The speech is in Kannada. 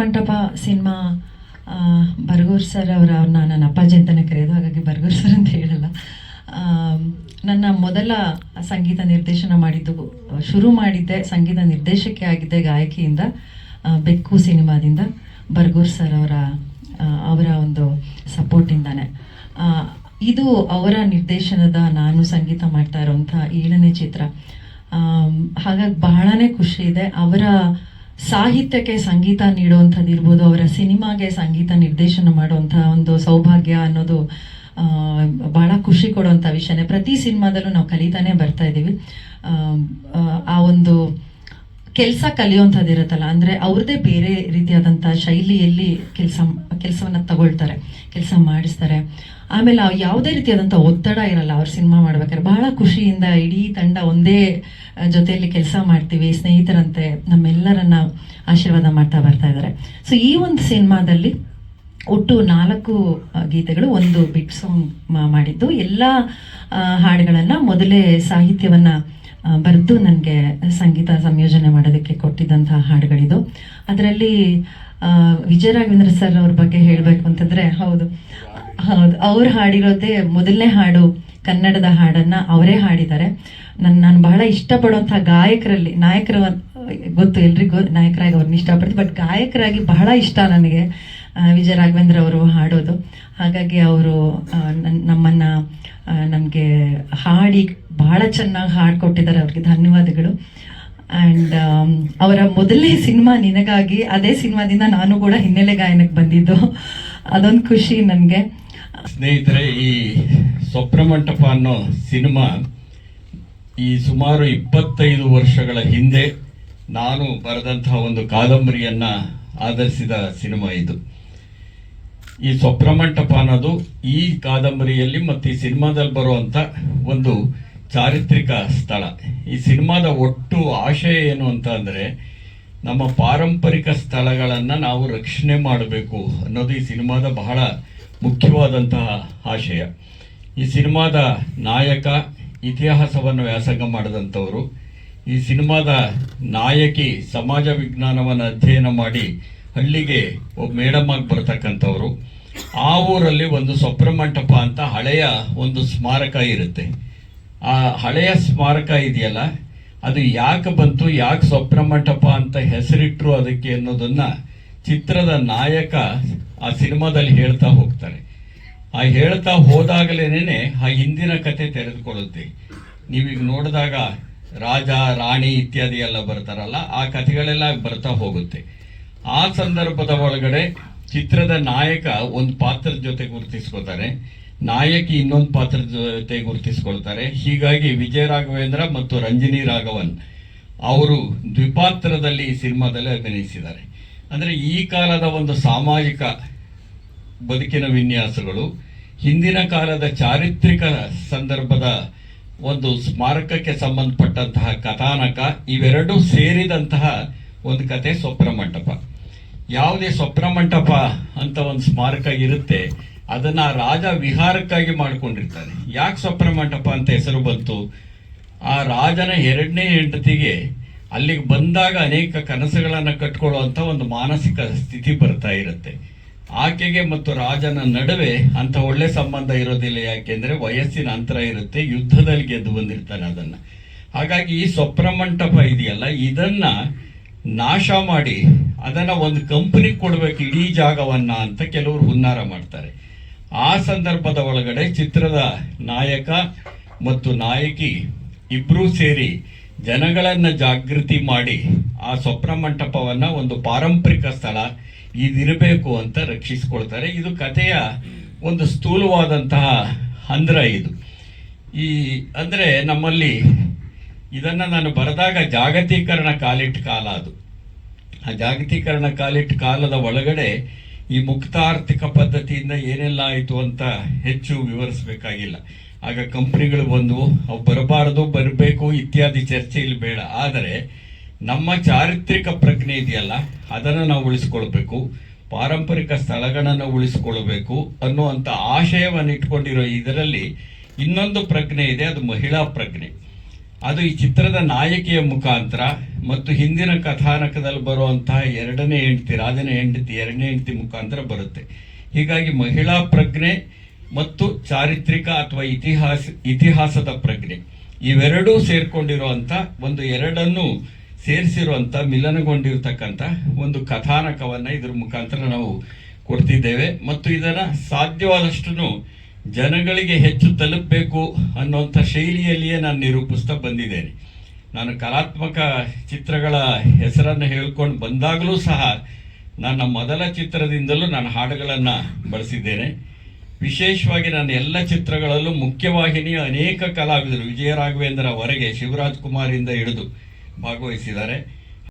ಮಂಟಪ ಸಿನಿಮಾ ಬರ್ಗೂರ್ ಸರ್ ಅವರ ನನ್ನ ಅಪ್ಪಾಜಿ ಅಂತಲೇ ಕರೆಯೋದು, ಹಾಗಾಗಿ ಬರ್ಗೂರ್ ಸರ್ ಅಂತ ಹೇಳಲ್ಲ. ನನ್ನ ಮೊದಲ ಸಂಗೀತ ನಿರ್ದೇಶನ ಮಾಡಿದ್ದು, ಶುರು ಮಾಡಿದ್ದೆ ಸಂಗೀತ ನಿರ್ದೇಶಕಿ ಆಗಿದ್ದೆ ಗಾಯಕಿಯಿಂದ ಬೆಕ್ಕು ಸಿನಿಮಾದಿಂದ ಬರ್ಗೂರ್ ಸರ್ ಅವರ ಅವರ ಒಂದು ಸಪೋರ್ಟಿಂದಾನೆ ಇದು ಅವರ ನಿರ್ದೇಶನದ ನಾನು ಸಂಗೀತ ಮಾಡ್ತಾ ಇರೋವಂಥ ಏಳನೇ ಚಿತ್ರ. ಹಾಗಾಗಿ ಬಹಳನೇ ಖುಷಿ ಇದೆ. ಅವರ ಸಾಹಿತ್ಯಕ್ಕೆ ಸಂಗೀತ ನೀಡುವಂಥದ್ದು ಇರ್ಬೋದು, ಅವರ ಸಿನಿಮಾಗೆ ಸಂಗೀತ ನಿರ್ದೇಶನ ಮಾಡುವಂಥ ಒಂದು ಸೌಭಾಗ್ಯ ಅನ್ನೋದು ಭಾಳ ಖುಷಿ ಕೊಡುವಂಥ ವಿಷಯನೇ. ಪ್ರತಿ ಸಿನಿಮಾದಲ್ಲೂ ನಾವು ಕಲಿತಾನೆ ಬರ್ತಾ ಇದ್ದೀವಿ. ಆ ಒಂದು ಕೆಲಸ ಕಲಿಯುವಂಥದ್ದು ಇರುತ್ತಲ್ಲ, ಅಂದರೆ ಅವ್ರದ್ದೇ ಬೇರೆ ರೀತಿಯಾದಂಥ ಶೈಲಿಯಲ್ಲಿ ಕೆಲಸ, ಕೆಲಸವನ್ನು ತಗೊಳ್ತಾರೆ, ಕೆಲಸ ಮಾಡಿಸ್ತಾರೆ. ಆಮೇಲೆ ಯಾವುದೇ ರೀತಿಯಾದಂಥ ಒತ್ತಡ ಇರಲ್ಲ, ಅವ್ರ ಸಿನಿಮಾ ಮಾಡ್ಬೇಕಾದ್ರೆ. ಬಹಳ ಖುಷಿಯಿಂದ ಇಡೀ ತಂಡ ಒಂದೇ ಜೊತೆಯಲ್ಲಿ ಕೆಲಸ ಮಾಡ್ತೀವಿ, ಸ್ನೇಹಿತರಂತೆ ನಮ್ಮೆಲ್ಲರನ್ನ ಆಶೀರ್ವಾದ ಮಾಡ್ತಾ ಬರ್ತಾ ಇದ್ದಾರೆ. ಸೊ ಈ ಒಂದು ಸಿನಿಮಾದಲ್ಲಿ ಒಟ್ಟು ನಾಲ್ಕು ಗೀತೆಗಳು, ಒಂದು ಬಿಟ್ ಸಾಂಗ್ ಮಾಡಿದ್ದು. ಎಲ್ಲ ಹಾಡುಗಳನ್ನು ಮೊದಲೇ ಸಾಹಿತ್ಯವನ್ನು ಬರೆದು ನನಗೆ ಸಂಗೀತ ಸಂಯೋಜನೆ ಮಾಡೋದಕ್ಕೆ ಕೊಟ್ಟಿದ್ದಂತಹ ಹಾಡುಗಳಿದು. ಅದರಲ್ಲಿ ವಿಜಯ ರಾಘವೇಂದ್ರ ಸರ್ ಅವ್ರ ಬಗ್ಗೆ ಹೇಳಬೇಕು ಅಂತಂದರೆ, ಹೌದು. ಹೌದು, ಅವ್ರು ಹಾಡಿರೋದೇ ಮೊದಲನೇ ಹಾಡು, ಕನ್ನಡದ ಹಾಡನ್ನು ಅವರೇ ಹಾಡಿದ್ದಾರೆ. ನನ್ನ ನಾನು ಬಹಳ ಇಷ್ಟಪಡುವಂಥ ಗಾಯಕರಲ್ಲಿ, ನಾಯಕರ, ಗೊತ್ತು, ಎಲ್ರಿಗೂ ನಾಯಕರಾಗಿ ಅವ್ರನ್ನ ಇಷ್ಟಪಡ್ತೀನಿ, ಬಟ್ ಗಾಯಕರಾಗಿ ಬಹಳ ಇಷ್ಟ ನನಗೆ. ವಿಜಯ ರಾಘವೇಂದ್ರ ಅವರು ಹಾಡೋದು. ಹಾಗಾಗಿ ಅವರು ನಮ್ಮನ್ನು ನಮಗೆ ಹಾಡಿ ಬಹಳ ಚೆನ್ನಾಗಿ ಹಾಡ್ಕೊಟ್ಟಿದ್ದಾರೆ ಅವ್ರಿಗೆ. ಧನ್ಯವಾದಗಳು. ಆ್ಯಂಡ್ ಅವರ ಮೊದಲನೇ ಸಿನಿಮಾ ನಿನಗಾಗಿ, ಅದೇ ಸಿನಿಮಾದಿಂದ ನಾನು ಕೂಡ ಹಿನ್ನೆಲೆ ಗಾಯನಕ್ಕೆ ಬಂದಿದ್ದು. ಅದೊಂದು ಖುಷಿ ನನಗೆ. ಸ್ನೇಹಿತರೆ, ಈ ಸ್ವಪ್ನಮಂಟಪ ಅನ್ನೋ ಸಿನಿಮಾ ಈ ಸುಮಾರು ಇಪ್ಪತ್ತೈದು ವರ್ಷಗಳ ಹಿಂದೆ ನಾನು ಬರೆದಂತಹ ಒಂದು ಕಾದಂಬರಿಯನ್ನು ಆಧರಿಸಿದ ಸಿನಿಮಾ ಇದು. ಈ ಸ್ವಪ್ರಮಂಟಪ ಅನ್ನೋದು ಈ ಕಾದಂಬರಿಯಲ್ಲಿ ಮತ್ತು ಈ ಸಿನಿಮಾದಲ್ಲಿ ಬರುವಂಥ ಒಂದು ಚಾರಿತ್ರಿಕ ಸ್ಥಳ. ಈ ಸಿನಿಮಾದ ಒಟ್ಟು ಆಶಯ ಏನು ಅಂತ ಅಂದರೆ ನಮ್ಮ ಪಾರಂಪರಿಕ ಸ್ಥಳಗಳನ್ನು ನಾವು ರಕ್ಷಣೆ ಮಾಡಬೇಕು ಅನ್ನೋದು ಈ ಸಿನಿಮಾದ ಬಹಳ ಮುಖ್ಯವಾದಂತಹ ಆಶಯ. ಈ ಸಿನಿಮಾದ ನಾಯಕ, ಇತಿಹಾಸವನ್ನು ವ್ಯಾಸಂಗ ಮಾಡಿದಂಥವರು, ಈ ಸಿನಿಮಾದ ನಾಯಕಿ ಸಮಾಜ ವಿಜ್ಞಾನವನ್ನು ಅಧ್ಯಯನ ಮಾಡಿ ಹಳ್ಳಿಗೆ ಒಬ್ಬ ಮೇಡಮ್ ಆಗಿ ಬರ್ತಕ್ಕಂಥವ್ರು. ಆ ಊರಲ್ಲಿ ಒಂದು ಸ್ವಪ್ರಮಂಟಪ ಅಂತ ಹಳೆಯ ಒಂದು ಸ್ಮಾರಕ ಇರುತ್ತೆ. ಆ ಹಳೆಯ ಸ್ಮಾರಕ ಇದೆಯಲ್ಲ, ಅದು ಯಾಕೆ ಬಂತು, ಯಾಕೆ ಸ್ವಪ್ನ ಮಂಟಪ ಅಂತ ಹೆಸರಿಟ್ರು ಅದಕ್ಕೆ ಅನ್ನೋದನ್ನ ಚಿತ್ರದ ನಾಯಕ ಆ ಸಿನಿಮಾದಲ್ಲಿ ಹೇಳ್ತಾ ಹೋಗ್ತಾರೆ. ಆ ಹೇಳ್ತಾ ಹೋದಾಗಲೇನೆ ಆ ಹಿಂದಿನ ಕತೆ ತೆರೆದುಕೊಳ್ಳುತ್ತೆ. ನೀವೀಗ ನೋಡಿದಾಗ ರಾಜ, ರಾಣಿ ಇತ್ಯಾದಿ ಎಲ್ಲ ಬರ್ತಾರಲ್ಲ, ಆ ಕಥೆಗಳೆಲ್ಲ ಬರ್ತಾ ಹೋಗುತ್ತೆ. ಆ ಸಂದರ್ಭದ ಒಳಗಡೆ ಚಿತ್ರದ ನಾಯಕ ಒಂದು ಪಾತ್ರದ ಜೊತೆ ಗುರುತಿಸ್ಕೋತಾರೆ ನಾಯಕಿ ಇನ್ನೊಂದು ಪಾತ್ರದ ಜೊತೆ ಗುರುತಿಸ್ಕೊಳ್ತಾರೆ. ಹೀಗಾಗಿ ವಿಜಯ ರಾಘವೇಂದ್ರ ಮತ್ತು ರಂಜಿನಿ ರಾಘವನ್ ಅವರು ದ್ವಿಪಾತ್ರದಲ್ಲಿ ಈ ಸಿನಿಮಾದಲ್ಲಿ ಅಭಿನಯಿಸಿದ್ದಾರೆ. ಅಂದರೆ ಈ ಕಾಲದ ಒಂದು ಸಾಮಾಜಿಕ ಬದುಕಿನ ವಿನ್ಯಾಸಗಳು, ಹಿಂದಿನ ಕಾಲದ ಚಾರಿತ್ರಿಕ ಸಂದರ್ಭದ ಒಂದು ಸ್ಮಾರಕಕ್ಕೆ ಸಂಬಂಧಪಟ್ಟಂತಹ ಕಥಾನಕ ಇವೆರಡೂ ಸೇರಿದಂತಹ ಒಂದು ಕತೆ ಸ್ವಪ್ನ ಯಾವುದೇ ಸ್ವಪ್ನ ಮಂಟಪ ಅಂತ ಒಂದು ಸ್ಮಾರಕ ಇರುತ್ತೆ, ಅದನ್ನ ರಾಜ ವಿಹಾರಕ್ಕಾಗಿ ಮಾಡಿಕೊಂಡಿರ್ತಾನೆ. ಯಾಕೆ ಸ್ವಪ್ನ ಮಂಟಪ ಅಂತ ಹೆಸರು ಬಂತು? ಆ ರಾಜನ ಎರಡನೇ ಹೆಂಡತಿಗೆ ಅಲ್ಲಿಗೆ ಬಂದಾಗ ಅನೇಕ ಕನಸುಗಳನ್ನು ಕಟ್ಕೊಳ್ಳುವಂತ ಒಂದು ಮಾನಸಿಕ ಸ್ಥಿತಿ ಬರ್ತಾ ಇರುತ್ತೆ. ಆಕೆಗೆ ಮತ್ತು ರಾಜನ ನಡುವೆ ಅಂತ ಒಳ್ಳೆ ಸಂಬಂಧ ಇರೋದಿಲ್ಲ ಯಾಕೆಂದ್ರೆ ವಯಸ್ಸಿನ ಅಂತರ ಇರುತ್ತೆ, ಯುದ್ಧದಲ್ಲಿ ಗೆದ್ದು ಬಂದಿರ್ತಾನೆ ಅದನ್ನ. ಹಾಗಾಗಿ ಈ ಸ್ವಪ್ನ ಮಂಟಪ ಇದೆಯಲ್ಲ, ಇದನ್ನ ನಾಶ ಮಾಡಿ ಅದನ್ನ ಒಂದು ಕಂಪನಿ ಕೊಡ್ಬೇಕು ಇಡೀ ಜಾಗವನ್ನ ಅಂತ ಕೆಲವರು ಹುನ್ನಾರ ಮಾಡ್ತಾರೆ. ಆ ಸಂದರ್ಭದ ಒಳಗಡೆ ಚಿತ್ರದ ನಾಯಕ ಮತ್ತು ನಾಯಕಿ ಇಬ್ಬರೂ ಸೇರಿ ಜನಗಳನ್ನ ಜಾಗೃತಿ ಮಾಡಿ ಆ ಸ್ವಪ್ನ ಮಂಟಪವನ್ನ ಒಂದು ಪಾರಂಪರಿಕ ಸ್ಥಳ ಇದಿರಬೇಕು ಅಂತ ರಕ್ಷಿಸಿಕೊಳ್ತಾರೆ. ಇದು ಕಥೆಯ ಒಂದು ಸ್ಥೂಲವಾದಂತಹ ಹಂದ್ರ ಇದು. ಈ ಅಂದ್ರೆ ನಮ್ಮಲ್ಲಿ ಇದನ್ನ ನಾನು ಬರೆದಾಗ ಜಾಗತೀಕರಣ ಕಾಲಿಟ್ಟ ಕಾಲ ಅದು. ಆ ಜಾಗತೀಕರಣ ಕಾಲಿಟ್ಟ ಕಾಲದ ಒಳಗಡೆ ಈ ಮುಕ್ತ ಆರ್ಥಿಕ ಪದ್ಧತಿಯಿಂದ ಏನೆಲ್ಲ ಆಯಿತು ಅಂತ ಹೆಚ್ಚು ವಿವರಿಸಬೇಕಾಗಿಲ್ಲ. ಆಗ ಕಂಪ್ನಿಗಳು ಬಂದು, ಅವು ಬರಬಾರದು, ಬರಬೇಕು ಇತ್ಯಾದಿ ಚರ್ಚೆ ಇಲ್ಲಿ ಬೇಡ. ಆದರೆ ನಮ್ಮ ಚಾರಿತ್ರಿಕ ಪ್ರಜ್ಞೆ ಇದೆಯಲ್ಲ, ಅದನ್ನು ನಾವು ಉಳಿಸ್ಕೊಳ್ಬೇಕು, ಪಾರಂಪರಿಕ ಸ್ಥಳಗಳನ್ನು ಉಳಿಸ್ಕೊಳ್ಬೇಕು ಅನ್ನುವಂಥ ಆಶಯವನ್ನು ಇಟ್ಕೊಂಡಿರೋ ಇದರಲ್ಲಿ ಇನ್ನೊಂದು ಪ್ರಜ್ಞೆ ಇದೆ, ಅದು ಮಹಿಳಾ ಪ್ರಜ್ಞೆ. ಅದು ಈ ಚಿತ್ರದ ನಾಯಕಿಯ ಮುಖಾಂತರ ಮತ್ತು ಹಿಂದಿನ ಕಥಾನಕದಲ್ಲಿ ಬರುವಂತಹ ಎರಡನೇ ಹೆಂಡತಿ, ರಾಜನ ಹೆಂಡತಿ, ಎರಡನೇ ಹೆಂಡತಿ ಮುಖಾಂತರ ಬರುತ್ತೆ. ಹೀಗಾಗಿ ಮಹಿಳಾ ಪ್ರಜ್ಞೆ ಮತ್ತು ಚಾರಿತ್ರಿಕ ಅಥವಾ ಇತಿಹಾಸ, ಇತಿಹಾಸದ ಪ್ರಜ್ಞೆ. ಇವೆರಡೂ ಸೇರ್ಕೊಂಡಿರುವಂತ ಒಂದು ಎರಡನ್ನು ಸೇರಿಸಿರುವಂತ ಮಿಲನಗೊಂಡಿರ್ತಕ್ಕಂಥ ಒಂದು ಕಥಾನಕವನ್ನ ಇದ್ರ ಮುಖಾಂತರ ನಾವು ಕೊಡ್ತಿದ್ದೇವೆ. ಮತ್ತು ಇದನ್ನ ಸಾಧ್ಯವಾದಷ್ಟು ಜನಗಳಿಗೆ ಹೆಚ್ಚು ತಲುಪಬೇಕು ಅನ್ನುವಂಥ ಶೈಲಿಯಲ್ಲಿಯೇ ನಾನು ನಿರೂಪಿಸ್ತಾ ಬಂದಿದ್ದೇನೆ. ನಾನು ಕಲಾತ್ಮಕ ಚಿತ್ರಗಳ ಹೆಸರನ್ನು ಹೇಳ್ಕೊಂಡು ಬಂದಾಗಲೂ ಸಹ ನನ್ನ ಮೊದಲ ಚಿತ್ರದಿಂದಲೂ ನಾನು ಹಾಡುಗಳನ್ನು ಬಳಸಿದ್ದೇನೆ. ವಿಶೇಷವಾಗಿ ನನ್ನ ಎಲ್ಲ ಚಿತ್ರಗಳಲ್ಲೂ ಮುಖ್ಯವಾಹಿನಿಯ ಅನೇಕ ಕಲಾವಿದರು ವಿಜಯ ರಾಘವೇಂದ್ರ ಶಿವರಾಜ್ ಕುಮಾರಿಂದ ಹಿಡಿದು ಭಾಗವಹಿಸಿದ್ದಾರೆ.